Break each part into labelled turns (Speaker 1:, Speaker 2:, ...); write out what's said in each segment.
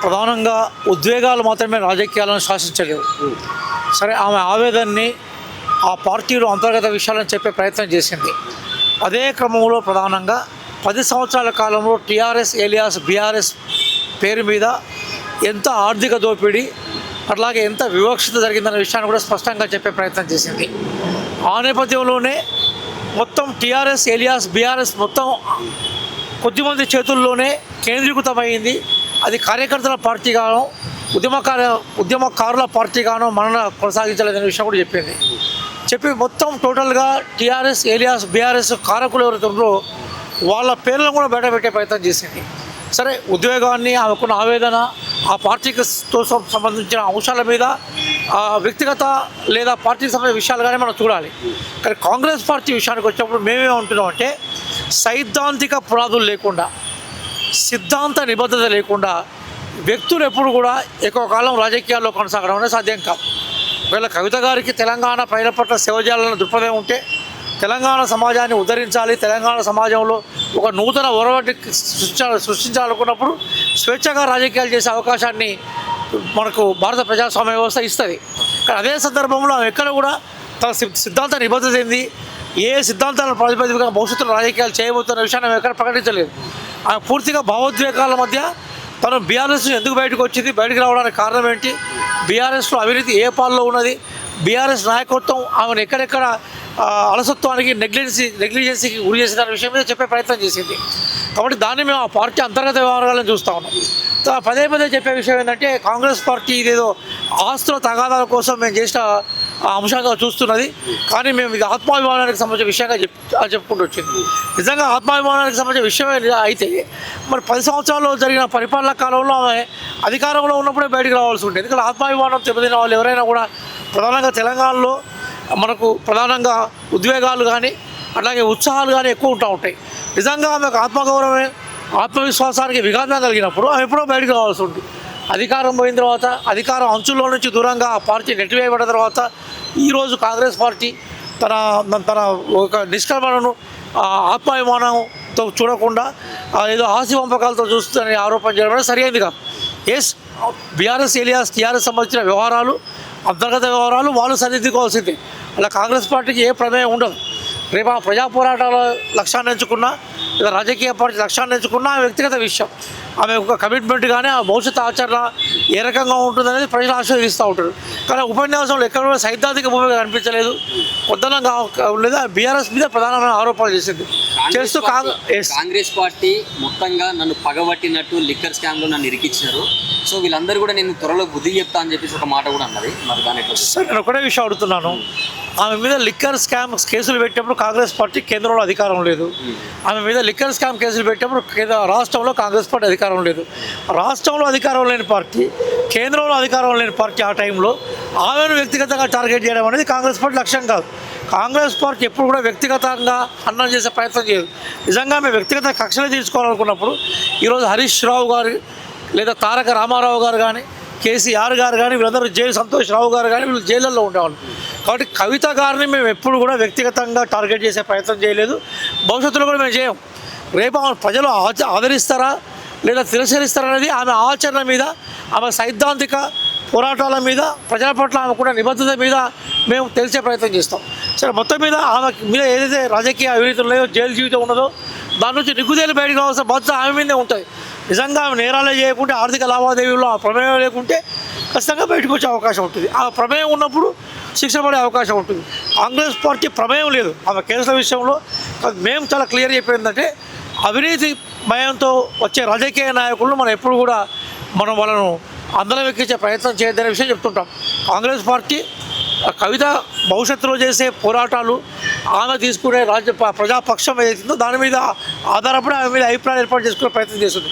Speaker 1: ప్రధానంగా ఉద్వేగాలు మాత్రమే రాజకీయాలను శాసించలేవు సరే ఆమె ఆవేదనని ఆ పార్టీలో అంతర్గత విషయాలను చెప్పే ప్రయత్నం చేసింది. అదే క్రమంలో ప్రధానంగా పది సంవత్సరాల కాలంలో టీఆర్ఎస్ ఏలియాస్ బీఆర్ఎస్ పేరు మీద ఎంత ఆర్థిక దోపిడీ అట్లాగే ఎంత వివక్షత జరిగిందనే విషయాన్ని కూడా స్పష్టంగా చెప్పే ప్రయత్నం చేసింది. ఆ నేపథ్యంలోనే మొత్తం టీఆర్ఎస్ ఏలియాస్ బీఆర్ఎస్ మొత్తం కొద్దిమంది చేతుల్లోనే కేంద్రీకృతమైంది. అది కార్యకర్తల పార్టీగానో ఉద్యమకార ఉద్యమకారుల పార్టీగానో మన కొనసాగించలేదనే విషయం కూడా చెప్పింది. చెప్పి మొత్తం టోటల్గా టీఆర్ఎస్ ఏలియాస్ బీఆర్ఎస్ కారకులు ఎవరైతే వాళ్ళ పేర్లను కూడా బయటపెట్టే ప్రయత్నం చేసింది. సరే ఉద్వేగాన్ని ఆమెకున్న ఆవేదన ఆ పార్టీకి సంబంధించిన అంశాల మీద ఆ వ్యక్తిగత లేదా పార్టీకి సంబంధించిన విషయాలుగానే మనం చూడాలి. కానీ కాంగ్రెస్ పార్టీ విషయానికి వచ్చినప్పుడు మేమేమంటున్నాం అంటే సైద్ధాంతిక పునాదులు లేకుండా సిద్ధాంత నిబద్ధత లేకుండా వ్యక్తులు ఎప్పుడు కూడా ఎక్కువ కాలం రాజకీయాల్లో కొనసాగడం అనేది సాధ్యం కాదు. ఒకవేళ కవిత గారికి తెలంగాణ ప్రజల పట్ల సేవ చేయాలన్న దృక్పథం ఉంటే తెలంగాణ సమాజాన్ని ఉద్ధరించాలి. తెలంగాణ సమాజంలో ఒక నూతన ఒరవడి సృష్టించాలి సృష్టించాలనుకున్నప్పుడు స్వేచ్ఛగా రాజకీయాలు చేసే అవకాశాన్ని మనకు భారత ప్రజాస్వామ్య వ్యవస్థ ఇస్తుంది. కానీ అదే సందర్భంలో ఆమె ఎక్కడ కూడా తన సిద్ధాంత నిబద్ధత ఏంది? ఏ సిద్ధాంతాల ప్రాతిపదికగా భవిష్యత్తులో రాజకీయాలు చేయబోతున్న విషయాన్ని ఆమె ఎక్కడ ప్రకటించలేదు. పూర్తిగా భావోద్వేగాల మధ్య తను బీఆర్ఎస్ ఎందుకు బయటకు వచ్చింది బయటకు రావడానికి కారణం ఏంటి? బీఆర్ఎస్లో అవినీతి ఏ పాల్లో ఉన్నది? బీఆర్ఎస్ నాయకత్వం ఆమెను ఎక్కడెక్కడ అలసత్వానికి నెగ్లిజెన్సీ నెగ్లిజెన్సీకి గురి చేసిన విషయం మీద చెప్పే ప్రయత్నం చేసింది. కాబట్టి దాన్ని మేము ఆ పార్టీ అంతర్గత వ్యవహారాలను చూస్తూ ఉన్నాం. పదే పదే చెప్పే విషయం ఏంటంటే కాంగ్రెస్ పార్టీ ఇదేదో ఆస్తుల తగాదాల కోసం మేము చేసిన అంశంగా చూస్తున్నది. కానీ మేము ఇది ఆత్మాభిమానానికి సంబంధించిన విషయంగా చెప్ చెప్పుకుంటూ వచ్చింది. నిజంగా ఆత్మాభిమానానికి సంబంధించిన విషయమే అయితే మరి పది సంవత్సరాల్లో జరిగిన పరిపాలన కాలంలో ఆమె అధికారంలో ఉన్నప్పుడే బయటకు రావాల్సి ఉంటుంది ఎందుకంటే ఆత్మాభిమానం దెబ్బతిన వాళ్ళు ఎవరైనా కూడా ప్రధానంగా తెలంగాణలో మనకు ప్రధానంగా ఉద్వేగాలు కానీ అలాగే ఉత్సాహాలు కానీ ఎక్కువ ఉంటా ఉంటాయి. నిజంగా ఆమెకు ఆత్మగౌరవమే ఆత్మవిశ్వాసానికి విఘాతం కలిగినప్పుడు ఆమె ఎప్పుడో బయటకు రావాల్సి ఉంటుంది. అధికారం పోయిన తర్వాత అధికారం అంచుల్లో నుంచి దూరంగా ఆ పార్టీ నెట్టివేయబడిన తర్వాత ఈరోజు కాంగ్రెస్ పార్టీ తన తన ఒక నిష్కర్మణను ఆత్మాభిమానంతో చూడకుండా ఏదో ఆసి పంపకాలతో చూస్తుందని ఆరోపణ చేయడం అనేది సరైనది కాదు. ఎస్ బీఆర్ఎస్ ఏలియాస్ టీఆర్ఎస్ సంబంధించిన వ్యవహారాలు అంతర్గత వ్యవహారాలు వాళ్ళు సరిదిద్దుకోవాల్సిందే. అలా కాంగ్రెస్ పార్టీకి ఏ ప్రమేయం ఉండదు. రేపు ఆ ప్రజా పోరాటాల లక్ష్యాన్ని ఎంచుకున్నా లేదా రాజకీయ పార్టీ లక్ష్యాన్ని ఎంచుకున్నా ఆ వ్యక్తిగత విషయం. ఆమె ఒక కమిట్మెంట్ కానీ ఆ భవిష్యత్ ఆచరణ ఏ రకంగా ఉంటుందనేది ప్రజలు ఆశీర్వదిస్తూ ఉంటారు. కానీ ఉపన్యాసంలో ఎక్కడ కూడా సైద్ధాంతిక భూమిక కనిపించలేదు. కొద్దంగా లేదా బీఆర్ఎస్ మీద ప్రధానమైన ఆరోపణలు చేసింది. చేస్తూ కాంగ్రెస్
Speaker 2: పార్టీ మొత్తంగా నన్ను పగబట్టినట్టు లిక్కర్ స్కామ్లో నన్ను ఇరికించారు సో వీళ్ళందరూ కూడా నేను త్వరలో బుద్ధి చెప్తా అని చెప్పేసి ఒక మాట కూడా అన్నది. మరి దాని?
Speaker 1: సార్ నేను ఒకటే విషయం అడుగుతున్నాను. ఆమె మీద లిక్కర్ స్కామ్ కేసులు పెట్టినప్పుడు కాంగ్రెస్ పార్టీ కేంద్రంలో అధికారం లేదు. ఆమె మీద లిక్కర్ స్కామ్ కేసులు పెట్టినప్పుడు కేంద్ర రాష్ట్రంలో కాంగ్రెస్ పార్టీ అధికారం లేదు. రాష్ట్రంలో అధికారం లేని పార్టీ కేంద్రంలో అధికారం లేని పార్టీ ఆ టైంలో ఆమెను వ్యక్తిగతంగా టార్గెట్ చేయడం అనేది కాంగ్రెస్ పార్టీ లక్ష్యం కాదు. కాంగ్రెస్ పార్టీ ఎప్పుడు కూడా వ్యక్తిగతంగా అన్నం చేసే ప్రయత్నం చేయదు. నిజంగా మేము వ్యక్తిగత కక్షలు తీర్చుకోవాలనుకున్నప్పుడు ఈరోజు హరీష్ రావు గారు లేదా తారక రామారావు గారు కానీ కేసీఆర్ గారు కానీ వీళ్ళందరూ జైలు సంతోష్ రావు గారు కానీ వీళ్ళు జైళ్ళల్లో ఉండేవాళ్ళు. కాబట్టి కవిత గారిని మేము ఎప్పుడు కూడా వ్యక్తిగతంగా టార్గెట్ చేసే ప్రయత్నం చేయలేదు. భవిష్యత్తులో కూడా మేము చేయం. రేపు ఆమె ప్రజలు ఆచ- ఆదరిస్తారా? లేదా తిరస్కరిస్తారనేది ఆమె ఆచరణ మీద ఆమె సైద్ధాంతిక పోరాటాల మీద ప్రజల పట్ల ఆమె కూడా నిబద్ధత మీద మేము తెలిసే ప్రయత్నం చేస్తాం. సరే మొత్తం మీద ఆమె మీద ఏదైతే రాజకీయ అవినీతులు ఉన్నాయో జైలు జీవితం ఉన్నదో దాని నుంచి నిగ్గుదేలు బయటకు రావాల్సిన బాధ్యత ఆమె మీదే ఉంటుంది నిజంగా ఆమె నేరాలే చేయకుంటే ఆర్థిక లావాదేవీల్లో ఆ ప్రమేయం లేకుంటే ఖచ్చితంగా బయటకు వచ్చే అవకాశం ఉంటుంది. ఆ ప్రమేయం ఉన్నప్పుడు శిక్ష పడే అవకాశం ఉంటుంది. కాంగ్రెస్ పార్టీ ప్రమేయం లేదు. ఆమె కేసుల విషయంలో మేము చాలా క్లియర్ చెప్పేందంటే అవినీతి భయంతో వచ్చే రాజకీయ నాయకులను మనం ఎప్పుడు కూడా మనం వాళ్ళను అందరం ఎక్కించే ప్రయత్నం చేయదనే విషయం చెప్తుంటాం. కాంగ్రెస్ పార్టీ కవిత భవిష్యత్తులో చేసే పోరాటాలు ఆమె తీసుకునే రాజ్య ప్రజాపక్షం ఏదైతుందో దాని మీద ఆధారపడి ఆమె మీద అభిప్రాయం ఏర్పాటు చేసుకునే ప్రయత్నం చేస్తుంది.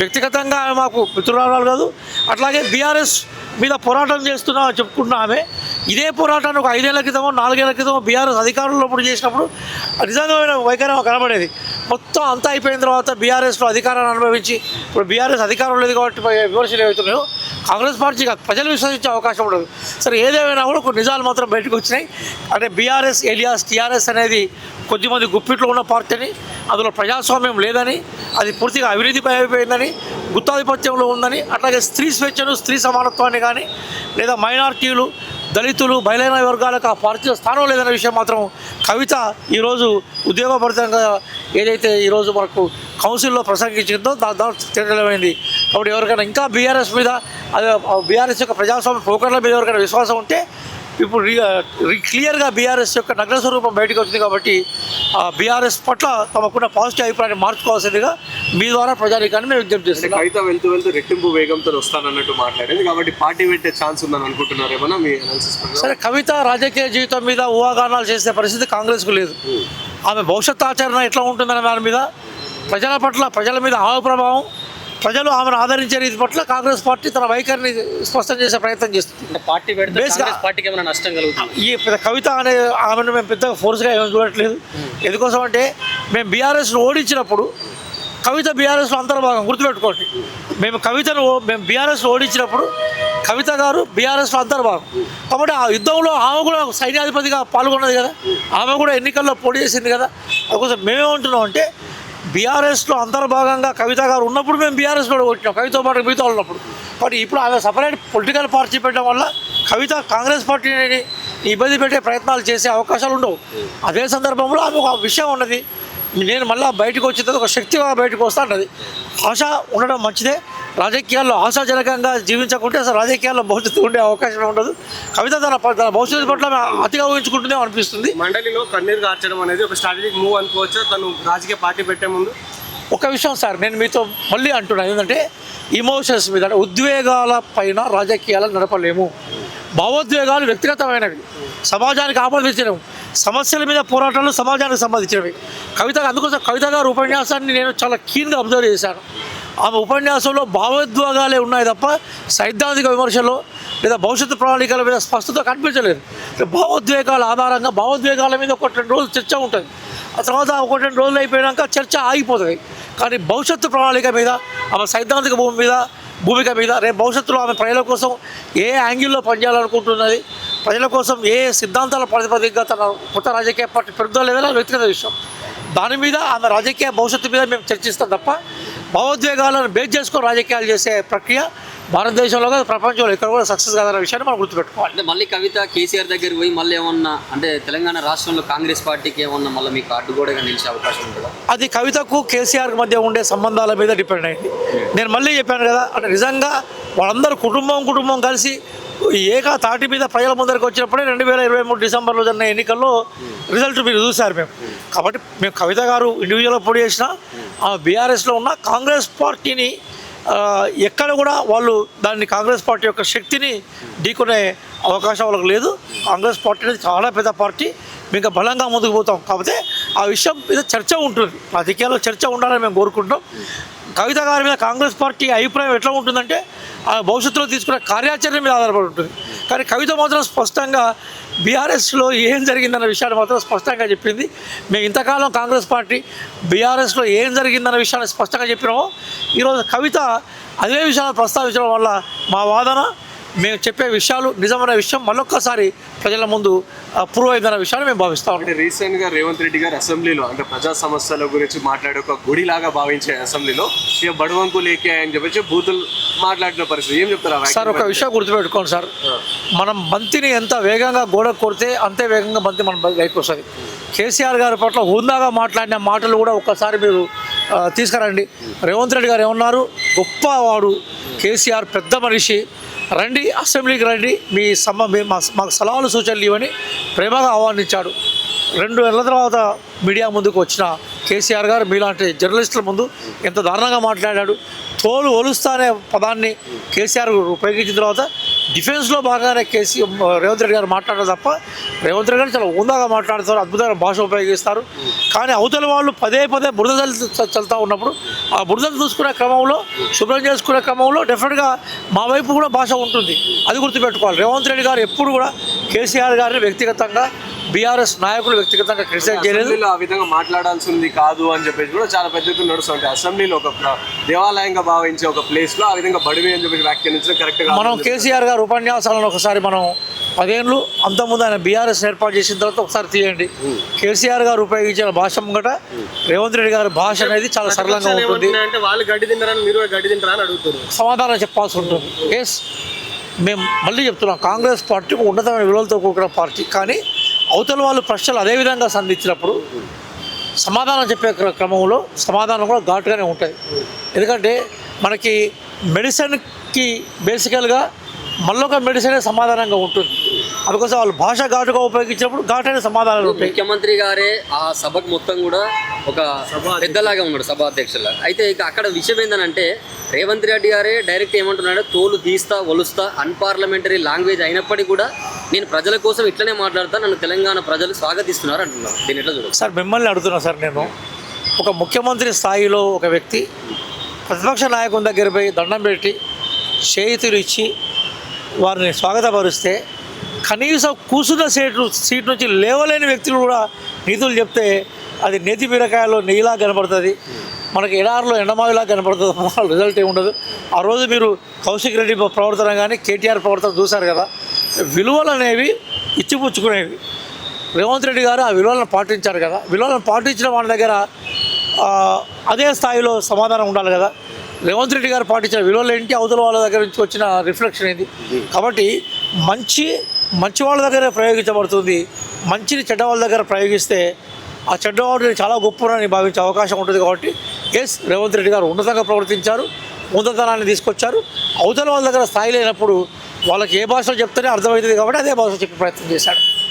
Speaker 1: వ్యక్తిగతంగా ఆమె మాకు మిత్రురాలు కాదు అట్లాగే బీఆర్ఎస్ మీద పోరాటం చేస్తున్నా చెప్పుకున్న ఆమె ఇదే పోరాటాన్ని ఒక ఐదేళ్ళ క్రితమో నాలుగేళ్ళ క్రితమో బీఆర్ఎస్ అధికారంలో చేసినప్పుడు నిజంగా వైఖరి కనబడేది. మొత్తం అంతా అయిపోయిన తర్వాత బీఆర్ఎస్లో అధికారాన్ని అనుభవించి ఇప్పుడు బీఆర్ఎస్ అధికారం లేదు కాబట్టి విమర్శలు ఏవైతున్నాయో కాంగ్రెస్ పార్టీ కాదు, ప్రజలు విశ్వసించే అవకాశం ఉండదు. సరే ఏదేమైనా కూడా కొన్ని నిజాలు మాత్రం బయటకు వచ్చినాయి. అంటే బీఆర్ఎస్ ఎలియాస్ టీఆర్ఎస్ అనేది కొద్దిమంది గుప్పిట్లో ఉన్న పార్టీని అందులో ప్రజాస్వామ్యం లేదని అది పూర్తిగా అవినీతి అయిపోయిందని గుత్తాధిపత్యంలో ఉందని అట్లాగే స్త్రీ స్వేచ్ఛను స్త్రీ సమానత్వాన్ని కానీ లేదా మైనార్టీలు దళితులు బయలైన వర్గాలకు ఆ పార్టీలో స్థానం లేదనే విషయం మాత్రం కవిత ఈరోజు ఉద్యోగపరితంగా ఏదైతే ఈరోజు మనకు కౌన్సిల్లో ప్రసంగించిందో దాని దాంట్లో తెలియమైంది కాబట్టి ఎవరికైనా ఇంకా బీఆర్ఎస్ మీద అదే బీఆర్ఎస్ యొక్క ప్రజాస్వామ్య పోకర్ల మీద ఎవరికైనా విశ్వాసం ఉంటే ఇప్పుడు క్లియర్గా బీఆర్ఎస్ యొక్క నగ్న స్వరూపం బయటకు వచ్చింది కాబట్టి ఆ బీఆర్ఎస్ పట్ల తమకున్న పాజిటివ్ అభిప్రాయాన్ని మార్చుకోవాల్సిందిగా మీ ద్వారా ప్రజానికాన్ని మేము విజ్ఞప్తి చేస్తున్నాం.
Speaker 3: కవిత వెళ్తూ వెళ్తూ రెట్టింపు వేగంతో వస్తానన్నట్టు మాట్లాడింది. కాబట్టి పార్టీ పెట్టే ఛాన్స్ ఉందని అనుకుంటున్నారు ఏమన్నా మీ అనాలిసిస్
Speaker 1: సరే కవిత రాజకీయ జీవితం మీద ఊహాగానాలు చేసే పరిస్థితి కాంగ్రెస్కు లేదు. ఆమె భవిష్యత్ ఆచరణ ఎట్లా ఉంటుందనే దాని మీద ప్రజల పట్ల ప్రజల మీద ఆమె ప్రభావం ప్రజలు ఆమెను ఆదరించే రీతి పట్ల కాంగ్రెస్ పార్టీ తన వైఖరిని స్పష్టం చేసే ప్రయత్నం చేస్తుంది.
Speaker 2: పార్టీ పార్టీకి ఏమైనా నష్టం కలుగుతుంది?
Speaker 1: ఈ పెద్ద కవిత అనే ఆమెను మేము పెద్దగా ఫోర్స్గా ఏమీ చూడట్లేదు. ఎందుకోసం అంటే మేము బీఆర్ఎస్ను ఓడించినప్పుడు కవిత బీఆర్ఎస్లో అంతర్భాగం గుర్తుపెట్టుకోండి. మేము కవితను మేము బీఆర్ఎస్లో ఓడించినప్పుడు కవిత గారు బీఆర్ఎస్లో అంతర్భాగం కాబట్టి ఆ యుద్ధంలో ఆమె కూడా సైన్యాధిపతిగా పాల్గొన్నది కదా. ఆమె కూడా ఎన్నికల్లో పోటీ చేసింది కదా. అందుకోసం మేమేమంటున్నాం అంటే బీఆర్ఎస్లో అంతర్భాగంగా కవిత గారు ఉన్నప్పుడు మేము బీఆర్ఎస్లో కూడా కొట్టినాం. కవిత పాటు మిగతా ఉన్నప్పుడు. బట్ ఇప్పుడు ఆమె సపరేట్ పొలిటికల్ పార్టీ పెట్టడం వల్ల కవిత కాంగ్రెస్ పార్టీని ఇబ్బంది పెట్టే ప్రయత్నాలు చేసే అవకాశాలు ఉండవు. అదే సందర్భంలో ఆమె ఒక విషయం ఉన్నది. నేను మళ్ళీ బయటకు వచ్చిన తర్వాత ఒక శక్తిగా బయటకు వస్తా అన్నది. ఆశ ఉండడం మంచిదే. రాజకీయాల్లో ఆశాజనకంగా జీవించకుంటే అసలు రాజకీయాల్లో భవిష్యత్తు ఉండే అవకాశం ఉండదు. కవిత తన తన భవిష్యత్తు పట్ల అతిగా ఊహించుకుంటుందే అనిపిస్తుంది.
Speaker 3: మండలిలో కన్నీరు కార్చడం అనేది ఒక స్ట్రాటజిక్ మూవ్ అనుకోవచ్చు తను రాజకీయ పార్టీ పెట్టే ముందు.
Speaker 1: ఒక విషయం సార్ నేను మీతో మళ్ళీ అంటున్నాను ఏంటంటే ఇమోషన్స్ మీద అంటే ఉద్వేగాల పైన రాజకీయాలను నడపలేము. భావోద్వేగాలు వ్యక్తిగతమైనవి. సమాజానికి ఆపాదించలేము సమస్యల మీద పోరాటాలు సమాజానికి సంబంధించినవి. కవిత అందుకోసం కవిత గారు ఉపన్యాసాన్ని నేను చాలా కీన్గా అబ్జర్వ్ చేశాను. ఆమె ఉపన్యాసంలో భావోద్వేగాలే ఉన్నాయి తప్ప సైద్ధాంతిక విమర్శలో లేదా భవిష్యత్తు ప్రణాళికల మీద స్పష్టత కనిపించలేదు. భావోద్వేగాల ఆధారంగా భావోద్వేగాల మీద ఒకటి రెండు రోజులు చర్చ ఉంటుంది. ఆ తర్వాత ఒకటి రెండు రోజులు అయిపోయాక చర్చ ఆగిపోతుంది. కానీ భవిష్యత్తు ప్రణాళిక మీద ఆమె సైద్ధాంతిక భూమి మీద భూమిక మీద రేపు భవిష్యత్తులో ఆమె ప్రజల కోసం ఏ యాంగిల్లో పనిచేయాలనుకుంటున్నది ప్రజల కోసం ఏ సిద్ధాంతాల ప్రాతిపదికగా తన కొత్త రాజకీయ పార్టీ పెరుగుదల లేదా వ్యక్తిగత విషయం. దాని మీద ఆమె రాజకీయ భవిష్యత్తు మీద మేము చర్చిస్తాం తప్ప భావోద్వేగాలను బేస్ చేసుకొని రాజకీయాలు చేసే ప్రక్రియ భారతదేశంలో కాదు ప్రపంచంలో ఎక్కడ కూడా సక్సెస్ కాదన్న విషయాన్ని మనం గుర్తుపెట్టుకోవాలి.
Speaker 2: అంటే మళ్ళీ కవిత కేసీఆర్ దగ్గర పోయి మళ్ళీ ఏమన్నా అంటే తెలంగాణ రాష్ట్రంలో కాంగ్రెస్ పార్టీకి ఏమన్నా మళ్ళీ మీకు అడ్డుగోడగా నిలిచే అవకాశం ఉంటుందా?
Speaker 1: అది కవితకు కేసీఆర్ మధ్య ఉండే సంబంధాల మీద డిపెండ్ అయింది. నేను మళ్ళీ చెప్పాను కదా అంటే నిజంగా వాళ్ళందరూ కుటుంబం కుటుంబం కలిసి ఏక తాటి మీద ప్రజల ముందరికి వచ్చినప్పుడే రెండు వేల ఇరవై మూడు డిసెంబర్లో జరిగిన ఎన్నికల్లో రిజల్ట్ మీరు చూశారు మేము. కాబట్టి మేము కవిత గారు ఇండివిజువల్గా పోటీ చేసిన ఆ బీఆర్ఎస్లో ఉన్న కాంగ్రెస్ పార్టీని ఎక్కడ కూడా వాళ్ళు దాన్ని కాంగ్రెస్ పార్టీ యొక్క శక్తిని ఢీకొనే అవకాశం వాళ్ళకి లేదు. కాంగ్రెస్ పార్టీ అనేది చాలా పెద్ద పార్టీ. మేము ఇంకా బలంగా ముందుకు పోతాం. కాకపోతే ఆ విషయం మీద చర్చ ఉంటుంది. రాజకీయాల్లో చర్చ ఉండాలని మేము కోరుకుంటాం కవిత గారి మీద కాంగ్రెస్ పార్టీ అభిప్రాయం ఎట్లా ఉంటుందంటే ఆ భవిష్యత్తులో తీసుకునే కార్యాచరణ మీద ఆధారపడి ఉంటుంది. కానీ కవిత మాత్రం స్పష్టంగా బీఆర్ఎస్లో ఏం జరిగిందన్న విషయాన్ని మాత్రం స్పష్టంగా చెప్పింది. మేము ఇంతకాలం కాంగ్రెస్ పార్టీ బీఆర్ఎస్లో ఏం జరిగిందన్న విషయాన్ని స్పష్టంగా చెప్పినామో. ఈరోజు కవిత అదే విషయాన్ని ప్రస్తావించడం వల్ల మా వాదన మేము చెప్పే విషయాలు నిజమైన విషయం మళ్ళొక్కసారి ప్రజల ముందు ప్రూవ్ అయిందన్న విషయాన్ని మేము భావిస్తాం
Speaker 3: అంటే రీసెంట్గా రేవంత్ రెడ్డి గారు అసెంబ్లీలో అంటే ప్రజా సమస్యల గురించి మాట్లాడే ఒక గుడిలాగా భావించే అసెంబ్లీలో ఇక బడవంకు లేకే అని చెప్పేసి బూతులు మాట్లాడిన పరిస్థితి. ఏం చెప్తారు
Speaker 1: సార్ ఒక? విషయం గుర్తుపెట్టుకోండి సార్. మనం బంతిని ఎంత వేగంగా గోడ కొడితే అంతే వేగంగా బంతి మన బయటకు వస్తుంది. కేసీఆర్ గారి పట్ల హుందాగా మాట్లాడిన మాటలు కూడా ఒక్కసారి మీరు తీసుకురండి. రేవంత్ రెడ్డి గారు ఏమన్నారు? గొప్పవాడు కేసీఆర్ పెద్ద మనిషి. రండి అసెంబ్లీకి రండి. మీ సమ మా- మాకు సలహాలు సూచనలు ఇవ్వని ప్రేమగా ఆహ్వానించాడు. రెండు నెలల తర్వాత మీడియా ముందుకు వచ్చిన కేసీఆర్ గారు మీలాంటి జర్నలిస్టుల ముందు ఎంత దారుణంగా మాట్లాడాడు. తోలు ఒలుస్తా అనే పదాన్ని కేసీఆర్ ఉపయోగించిన తర్వాత డిఫెన్స్లో బాగానే కేసీ రేవంత్ రెడ్డి గారు మాట్లాడారు తప్ప రేవంత్ రెడ్డి గారు చాలా ఉందాగా మాట్లాడతారు అద్భుతమైన భాష ఉపయోగిస్తారు. కానీ అవతల వాళ్ళు పదే పదే బురద చల్లు- ఉన్నప్పుడు ఆ బురదలు చూసుకునే క్రమంలో శుభ్రం చేసుకునే క్రమంలో డెఫినెట్గా మా వైపు కూడా భాష ఉంటుంది. అది గుర్తుపెట్టుకోవాలి. రేవంత్ రెడ్డి గారు ఎప్పుడు కూడా కేసీఆర్ గారిని వ్యక్తిగతంగా బీఆర్ఎస్ నాయకులు వ్యక్తిగతంగా క్రిటిసైజ్ చేయలేదు.
Speaker 3: ఆ విధంగా మాట్లాడాల్సింది కాదు అని చెప్పేసి కూడా చాలా పెద్ద ఎత్తున నడుస్తుంది అసెంబ్లీలో ఒక దేవాలయంగా భావించే ఒక ప్లేస్లో ఆ విధంగా బడివి అని చెప్పేసి వ్యాఖ్యానించడం కరెక్ట్గా
Speaker 1: మనం కేసీఆర్ గారు ఉపన్యాసాలను ఒకసారి మనం పదేళ్ళు అంతకుముందు ఆయన బీఆర్ఎస్ ఏర్పాటు చేసిన తర్వాత ఒకసారి తీయండి. కేసీఆర్ గారు ఉపయోగించిన భాష ముంగట రేవంత్ రెడ్డి గారి భాష అనేది చాలా సరళంగా ఉంటుంది.
Speaker 4: అంటే వాళ్ళు గడ్డి మీరు కూడా గడ్డి తింటారా అని అడుగుతారు
Speaker 1: సమాధానం చెప్పాల్సి ఉంటుంది. ఎస్ మేము మళ్ళీ చెప్తున్నాం కాంగ్రెస్ పార్టీ ఉన్నతమైన విలువలతో కూడుకున్న పార్టీ. కానీ అవతల వాళ్ళు ప్రశ్నలు అదే విధంగా సంధించినప్పుడు సమాధానం చెప్పే క్ర- క్రమంలో సమాధానం కూడా ఘాటుగానే ఉంటాయి. ఎందుకంటే మనకి మెడిసిన్కి బేసికల్గా మళ్ళొక మెడిసినే సమాధానంగా ఉంటుంది. అందుకోసం వాళ్ళు భాష ఘాటుగా ఉపయోగించినప్పుడు ఘాటైన సమాధానాలు ఉంటాయి.
Speaker 2: ముఖ్యమంత్రి గారే ఆ సభకు మొత్తం కూడా ఒక పెద్దలాగా ఉన్నాడు సభా అధ్యక్షుల అయితే ఇక అక్కడ విషయం ఏంటంటే రేవంత్ రెడ్డి గారే డైరెక్ట్ ఏమంటున్నాడు తోలు తీస్తా ఒలుస్తా అన్పార్లమెంటరీ లాంగ్వేజ్ అయినప్పటికీ కూడా నేను ప్రజల కోసం ఇట్లనే మాట్లాడతా నన్ను తెలంగాణ ప్రజలు స్వాగతిస్తున్నారు అంటున్నారు దీని ఎట్లా చూడదు
Speaker 1: సార్ మిమ్మల్ని అడుగుతున్నా సార్ నేను. ఒక ముఖ్యమంత్రి స్థాయిలో ఒక వ్యక్తి ప్రతిపక్ష నాయకుని దగ్గర పోయి దండం పెట్టి చేతులు ఇచ్చి వారిని స్వాగతపరిస్తే కనీసం కూసున్న సీటు సీట్ నుంచి లేవలేని వ్యక్తులు కూడా నీతులు చెప్తే అది నేతి బీరకాయలో నెయ్యిలా కనపడుతుంది. మనకి ఎడారిలో ఎండమావిలా కనపడుతుంది. మన రిజల్ట్ ఏమి ఉండదు. ఆ రోజు మీరు కౌశిక్ రెడ్డి ప్రవర్తన కానీ కేటీఆర్ ప్రవర్తన చూశారు కదా. విలువలు అనేవి ఇచ్చిపుచ్చుకునేవి. రేవంత్ రెడ్డి గారు ఆ విలువలను పాటించారు కదా. విలువలను పాటించిన వాళ్ళ దగ్గర అదే స్థాయిలో సమాధానం ఉండాలి కదా. రేవంత్ రెడ్డి గారు పాటించిన విలువలు ఏంటి? అవతల వాళ్ళ దగ్గర నుంచి వచ్చిన రిఫ్లెక్షన్ ఏంటి? కాబట్టి మంచి మంచి వాళ్ళ దగ్గర ప్రయోగించబడుతుంది. మంచిని చెడ్డ వాళ్ళ దగ్గర ప్రయోగిస్తే ఆ చెడ్డవాడిని చాలా గొప్పనని భావించే అవకాశం ఉంటుంది కాబట్టి ఎస్ రేవంత్ రెడ్డి గారు ఉన్నతంగా ప్రవర్తించారు ఉన్నతనాన్ని తీసుకొచ్చారు. అవతల వాళ్ళ దగ్గర స్థాయి లేనప్పుడు వాళ్ళకి ఏ భాషలో చెప్తేనే అర్థమవుతుంది కాబట్టి అదే భాషలో చెప్పే ప్రయత్నం చేశాడు.